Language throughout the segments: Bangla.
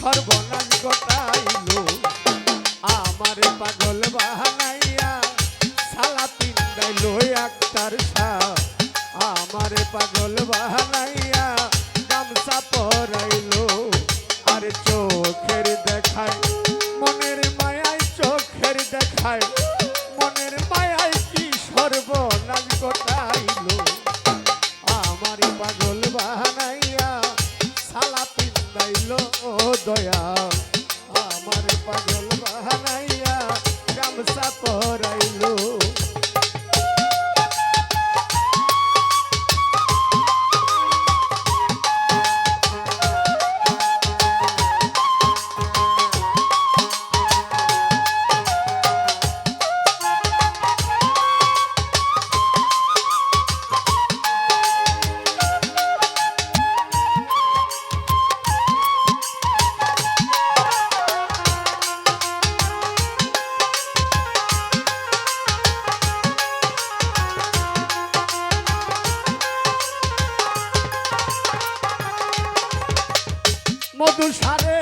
সর্বনাশ ঘটাইলো। আমার পাগল বাহানাইয়া সালা পিন্দাইলো একটার সাহ আমার পাগল বাহানাইয়া গামছা পরাইলো। আর চোখের দেখায়, মনের মায়ায় চোখের দেখায়, মনের মায়ায় কি সর্বনাশ ঘটাইলো? Yeah. মধু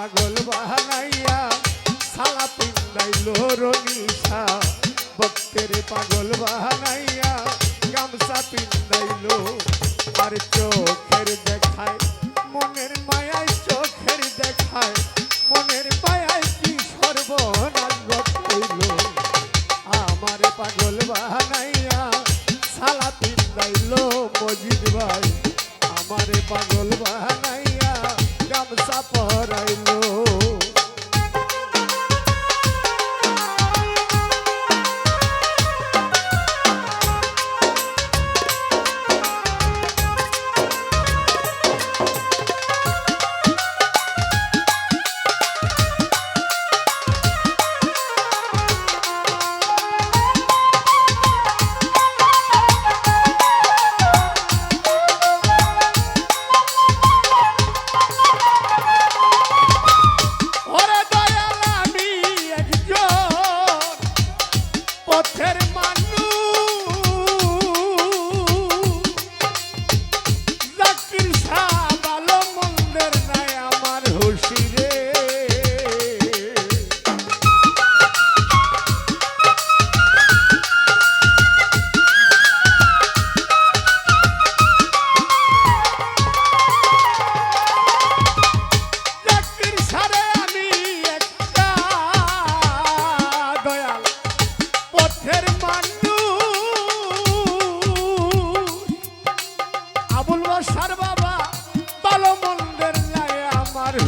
পাগল বাহানাইয়া, সালা পিন্দাইলো রনিশা। ভক্তের পাগল বাহানাইয়া, গামছা পিন্দাইলো। আর চোখের দেখায়, মনের মায়ায় চোখের দেখায়, মনের মায়ায় কি সর্বনাশ আমার পাগল বাহানাইয়া, সালা পিন্দাইলো মজিদ ভাই। আমারে পাগল বাহানাইয়া গামছা পরাইলো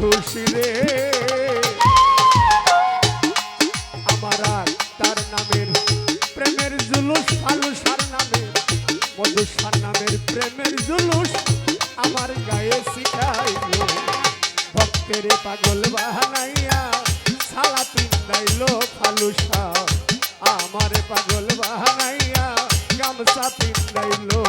হুশি রে। আমার আর তার নামের প্রেমের জুলুস, ফালুসার নামে মধুসার নামের প্রেমের জুলুস আমার গায়ে শিখাইল ভক্তের পাগল বাহানাইয়া সালা পিন্দাইলো ফালুসা। আমার পাগল বাহানাইয়া গামছা পিন্দাইলো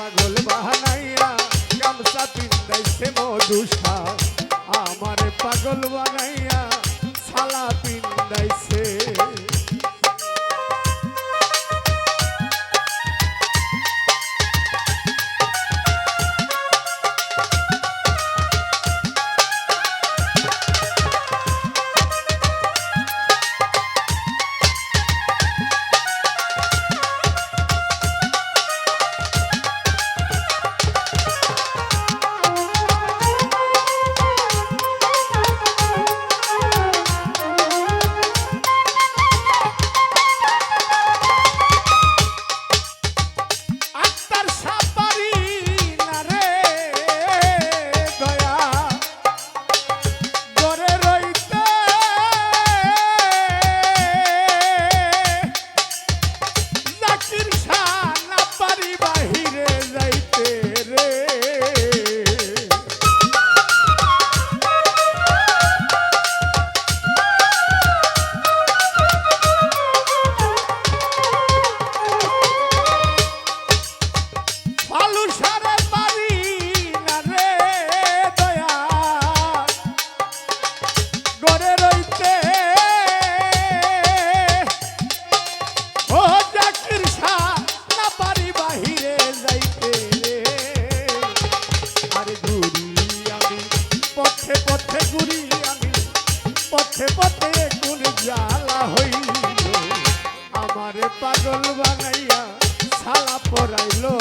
পাগল বাহানাইয়া গামছা পিন্দাইছে মধুসা আমার পাগল বানা হাতে কোন জ্বালা হইল? আমারে পাগল বানাইয়া ছালা পড়াইলো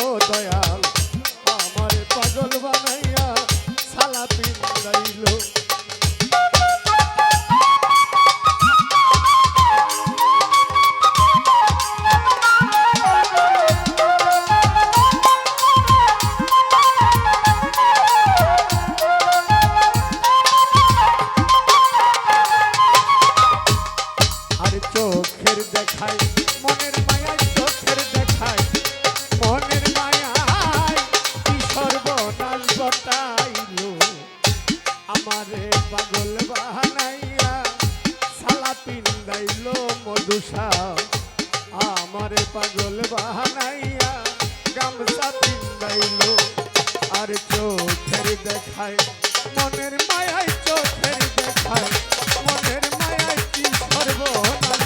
যাইলো আর চোখের দেখায়, মনের মায়ায় চোখের দেখায়, মনের মায়ায় কি সর্বনাশ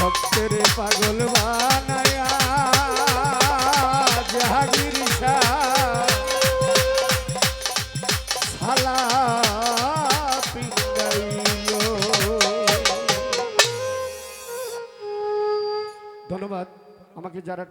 ভক্তের পাগল বানা আমাকে যারা